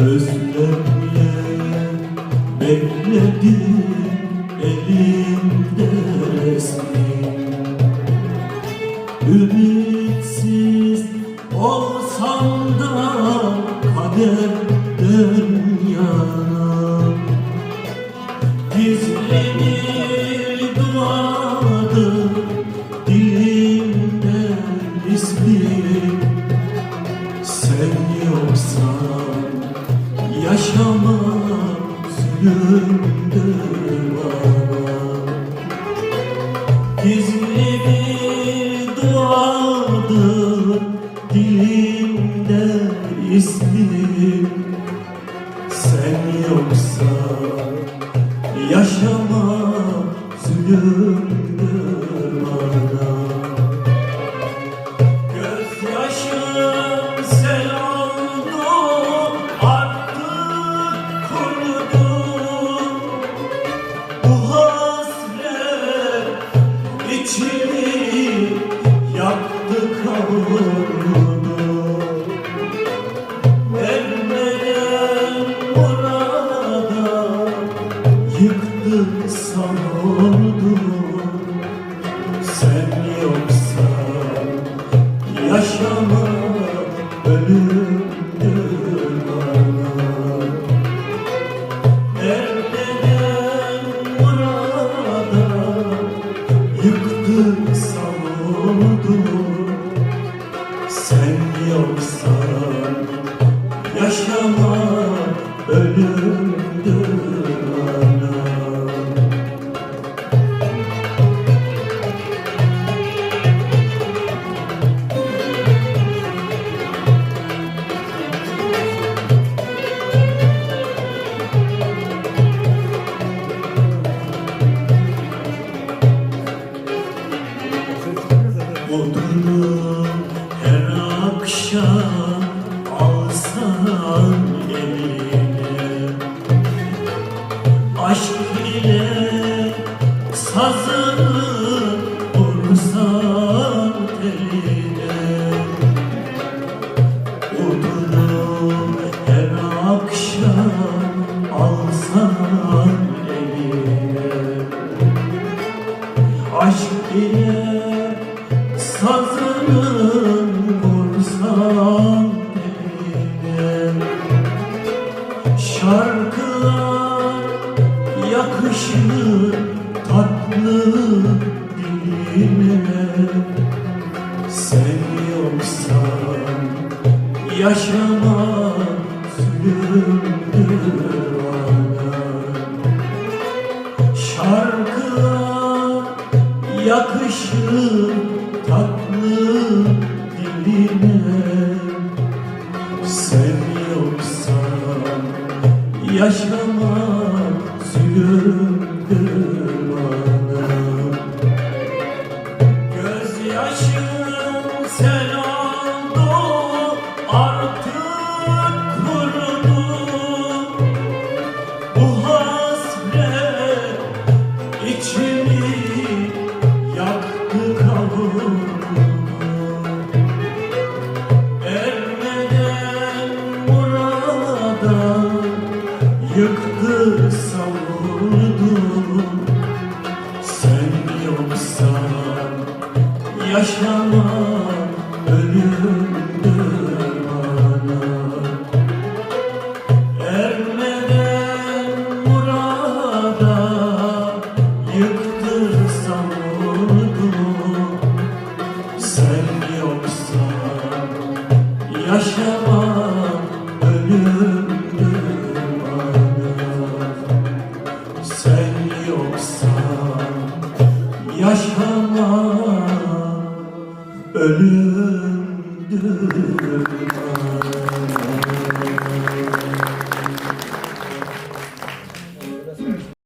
Özlemle bekledim elimde resmi. Ümitsiz olsam da kader zulümdür bana Gizli bir duadır dilimde ismin Sen yoksan yaşamak zulümdür bana Gözyaşım sel It's really savurdu Sen yoksan yaşamak ölümdür Aşk ile sazının vursan eline. Şarkılar yakışır tatlı diline. Sen yoksan yaşamak zulümdür bana. Şarkılar yakışır tatlı diline Sen yoksan yaşamak zulümdür bana. Gözyaşım sen yıktı savurdu Sen yoksan yaşamak ölümdür ölümdür